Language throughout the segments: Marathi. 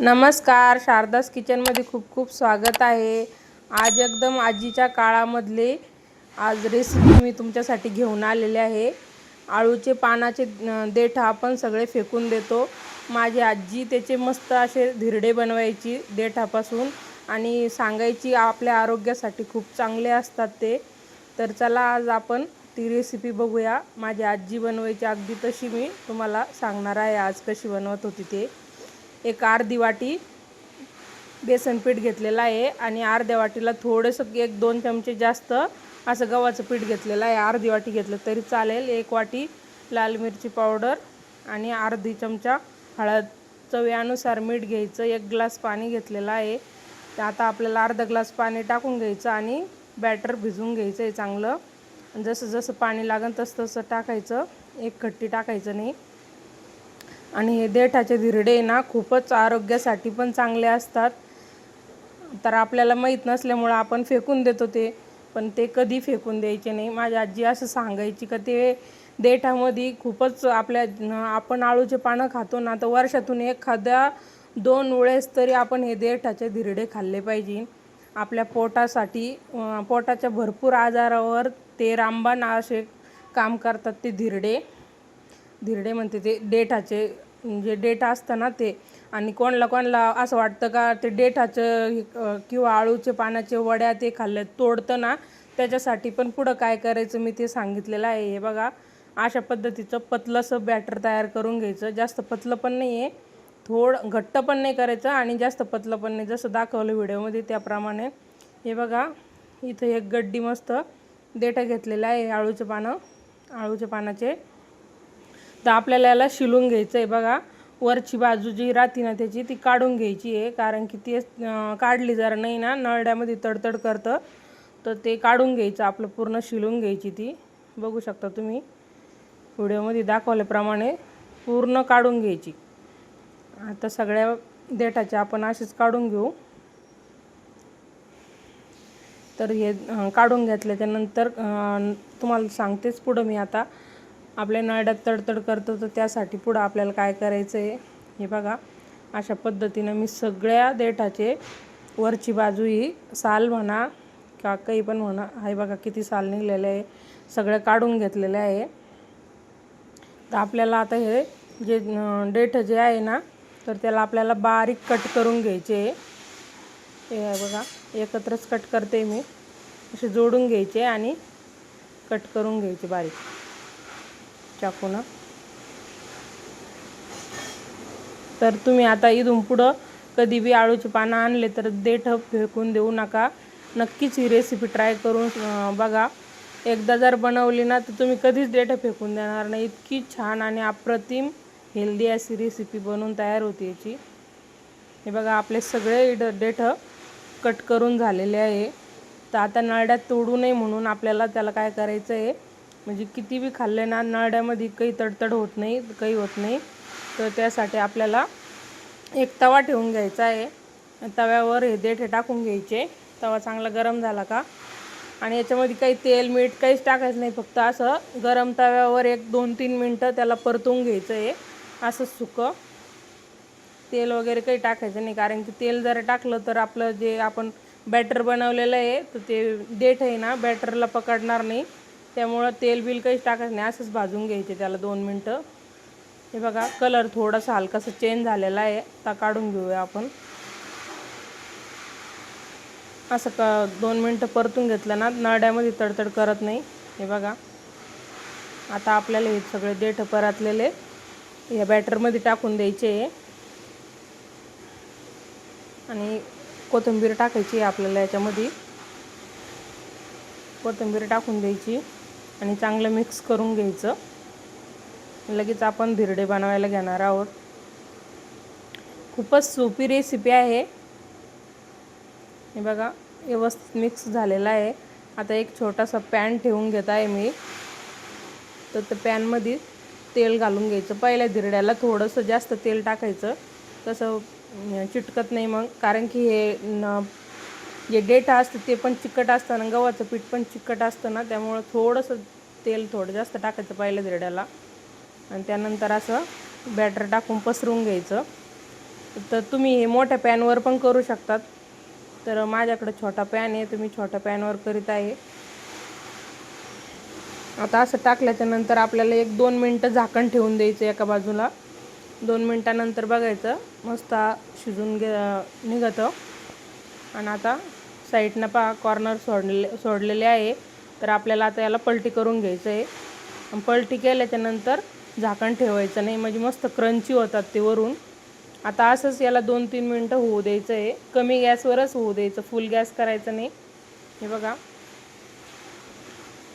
नमस्कार शारदास किचनमध्ये खूप खूप स्वागत आहे. आज एकदम आजीच्या काळामधले आज रेसिपी मी तुमच्यासाठी घेऊन आलेले आहे. आळूचे पानाचे देठा देठ आपण सगळे फेकून देतो. माझी आजी त्याचे मस्त असे धिरडे बनवायची देठापासून आणि सांगायची आपल्या आरोग्यासाठी खूप चांगले असतात ते. तर चला आज आपण ती रेसिपी बघूया. माझी आजी बनवायची अगदी तशी मी तुम्हाला सांगणार आहे आज कशी बनवत होती ते. एक अर्धी वाटी बेसन पीठ घेतलेलं आहे आणि अर्ध्या वाटीला थोडंसं एक दोन चमचे जास्त असं गव्हाचं पीठ घेतलेलं आहे. अर्धी वाटी घेतलं तरी चालेल. एक वाटी लाल मिरची पावडर आणि अर्धी चमचा हळद चव्यानुसार मीठ घ्यायचं. एक ग्लास पाणी घेतलेलं आहे. आता आपल्याला अर्धा ग्लास पाणी टाकून घ्यायचं आणि बॅटर भिजवून घ्यायचं आहे चांगलं. आणि जसं जसं पाणी लागेल तसं तसं टाकायचं. एक खट्टी टाकायचं नाही. आणि हे देठाचे धिरडे ना खूपच आरोग्यासाठी पण चांगले असतात. तर आपल्याला माहीत नसल्यामुळं आपण फेकून देतो ते पण ते कधी फेकून द्यायचे नाही. माझी आजी असं सांगायची का ते देठामध्ये खूपच आपल्या आपण आळूचे पानं खातो ना तर वर्षातून एखाद्या दोन वेळेस तरी आपण हे देठाचे धिरडे खाल्ले पाहिजे. आपल्या पोटासाठी पोटाच्या भरपूर आजारावर ते रामबाण असे काम करतात ते धिरडे. धिरडे म्हणते ते देठाचे जे डेटा असतं ना ते. आणि कोणाला कोणाला असं वाटतं का ते डेटाचं हे, किंवा आळूचे पानाचे वड्या ते खाल्ले तोडतं ना त्याच्यासाठी पण पुढं काय करायचं मी ते सांगितलेलं आहे. हे बघा अशा पद्धतीचं पतलंसं बॅटर तयार करून घ्यायचं. जास्त पतलं पण नाही आहे थोडं घट्ट पण नाही करायचं आणि जास्त पतलं पण नाही. जसं दाखवलं व्हिडिओमध्ये त्याप्रमाणे. हे बघा इथं एक गड्डी मस्त देठं घेतलेलं आहे आळूचे पानं आळूच्या पानाचे. तर आपल्याला याला शिलून घ्यायचं आहे बघा. वरची बाजू जी राहते ना त्याची ती काढून घ्यायची आहे. कारण की ती काढली जरा नाही ना नळड्यामध्ये तडतड करतं. तर ते काढून घ्यायचं आपलं पूर्ण शिलून घ्यायची ती. बघू शकता तुम्ही. व्हिडिओमध्ये दाखवल्याप्रमाणे पूर्ण काढून घ्यायची. आता सगळ्या देठाच्या आपण अशीच काढून घेऊ. तर हे काढून घेतल्याच्यानंतर तुम्हाला सांगतेच पुढं मी आता. आपल्या नळड्यात तडतड करतो तर त्यासाठी पुढं आपल्याला काय करायचं आहे हे बघा. अशा पद्धतीनं मी सगळ्या देठाचे वरची बाजू ही साल म्हणा का काही पण म्हणा हे बघा किती साल निघलेले आहे. सगळं काढून घेतलेलं आहे. तर आपल्याला आता हे जे डेठ जे आहे ना तर त्याला आपल्याला बारीक कट करून घ्यायचे. हे आहे बघा एकत्रच कट करते मी. असे जोडून घ्यायचे आणि कट करून घ्यायचे बारीक. चाकूनं तर तुम्ही आता इथून पुढं कधी बी आळूची पानं आणले तर देठ फेकून देऊ नका. नक्कीच ही रेसिपी ट्राय करून बघा. एकदा जर बनवली ना तर तुम्ही कधीच देठ फेकून देणार नाही. इतकी छान आणि अप्रतिम हेल्दी अशी रेसिपी बनवून तयार होते याची. हे बघा आपले सगळे इड देठ कट करून झालेले आहे. तर आता नळड्यात तोडू नये म्हणून आपल्याला त्याला काय करायचं आहे म्हणजे किती बी खाल्ले ना नळड्यामध्ये काही तडतड होत नाही काही होत नाही. तर त्यासाठी आपल्याला एक तवा ठेवून घ्यायचा आहे. तव्यावर हे देठे टाकून घ्यायचे. तवा चांगला गरम झाला का? आणि याच्यामध्ये काही तेल मीठ काहीच टाकायचं नाही. फक्त असं गरम तव्यावर एक दोन तीन मिनटं त्याला परतून घ्यायचं आहे. असं सुकं. तेल वगैरे काही टाकायचं नाही. कारण की तेल जर टाकलं तर आपलं जे आपण बॅटर बनवलेलं आहे तर ते देठ आहे ना बॅटरला पकडणार नाही. त्यामुळं तेल बिल काहीच टाकायचं नाही. असंच भाजून घ्यायचे त्याला दोन मिनटं. हे बघा कलर थोडासा हलकासा चेंज झालेला आहे. आता काढून घेऊया आपण. असं क दोन मिनटं परतून घेतलं ना नळड्यामध्ये तडतड करत नाही. हे बघा. आता आपल्याला हे सगळे देठ परतलेले. या बॅटरमध्ये टाकून द्यायचे. आहे आणि कोथिंबीर टाकायची आहे आपल्याला याच्यामध्ये. कोथिंबीर टाकून द्यायची. आणि चांगलं मिक्स करून घ्यायचं. लगेच आपण धिरडे बनवायला घेणार आहोत. खूपच सोपी रेसिपी आहे. हे बघा व्यवस्थित मिक्स झालेला आहे. आता एक छोटासा पॅन ठेवून घेत आहे मी. तर त्या पॅनमध्ये तेल घालून घ्यायचं. पहिल्या धिरड्याला थोडंसं जास्त तेल टाकायचं. तसं चिटकत नाही मग. कारण की हे न जे डेटा असतं ते पण चिकट असतं ना गव्हाचं पीठ पण चिकट असतं ना त्यामुळं थोडंसं तेल थोडं जास्त टाकायचं पहिल्या धिरड्याला आणि त्यानंतर असं बॅटर टाकून पसरून घ्यायचं. तर तुम्ही हे मोठ्या पॅनवर पण करू शकतात. तर माझ्याकडे छोटा पॅन आहे तुम्ही छोट्या पॅनवर करीत आहे. आता असं टाकल्याच्या नंतर आपल्याला एक दोन मिनटं झाकण ठेवून द्यायचं एका बाजूला. दोन मिनटानंतर बघायचं मस्त शिजून घे निघतं. आणि आता साईडनं पहा कॉर्नर सोडले सोडलेले आहे. तर आपल्याला आता याला पलटी करून घ्यायचं आहे. पलटी केल्याच्यानंतर झाकण ठेवायचं नाही म्हणजे मस्त क्रंची होतात ते वरून. आता असंच याला दोन तीन मिनटं होऊ द्यायचं आहे. कमी गॅसवरच होऊ द्यायचं फुल गॅस करायचं नाही. हे बघा.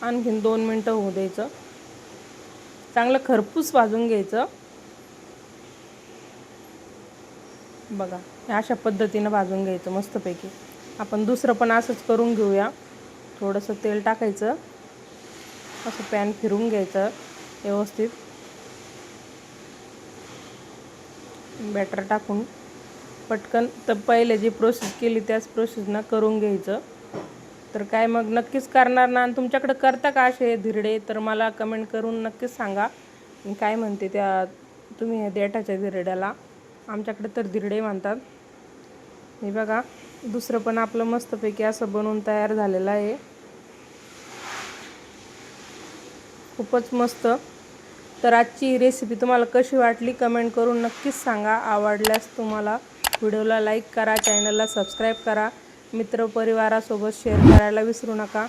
आणखीन दोन मिनटं होऊ द्यायचं. चांगलं खरपूस भाजून घ्यायचं. बघा अशा पद्धतीनं भाजून घ्यायचं मस्तपैकी. आपण दुसरं पण असंच करून घेऊया. थोडंसं तेल टाकायचं. असं पॅन फिरून घ्यायचं व्यवस्थित. बॅटर टाकून पटकन. तर पहिले जी प्रोसेस केली त्याच प्रोसेसनं करून घ्यायचं. तर काय मग नक्कीच करणार ना? आणि तुमच्याकडे करता का असे धिरडे? तर मला कमेंट करून नक्कीच सांगा. मी काय म्हणते त्या तुम्ही देठाच्या धिरड्याला. आमच्याकडे तर धिरडे म्हणतात. हे बघा. दुसरं पण आपलं मस्तपैकी असं बनवून तयार झालेलं आहे. खूपच मस्त. तर आजची रेसिपी तुम्हाला कशी वाटली कमेंट करून नक्कीच सांगा. आवडल्यास तुम्हाला व्हिडिओला लाईक करा चॅनलला सबस्क्राईब करा. मित्रपरिवारासोबत शेअर करायला विसरू नका.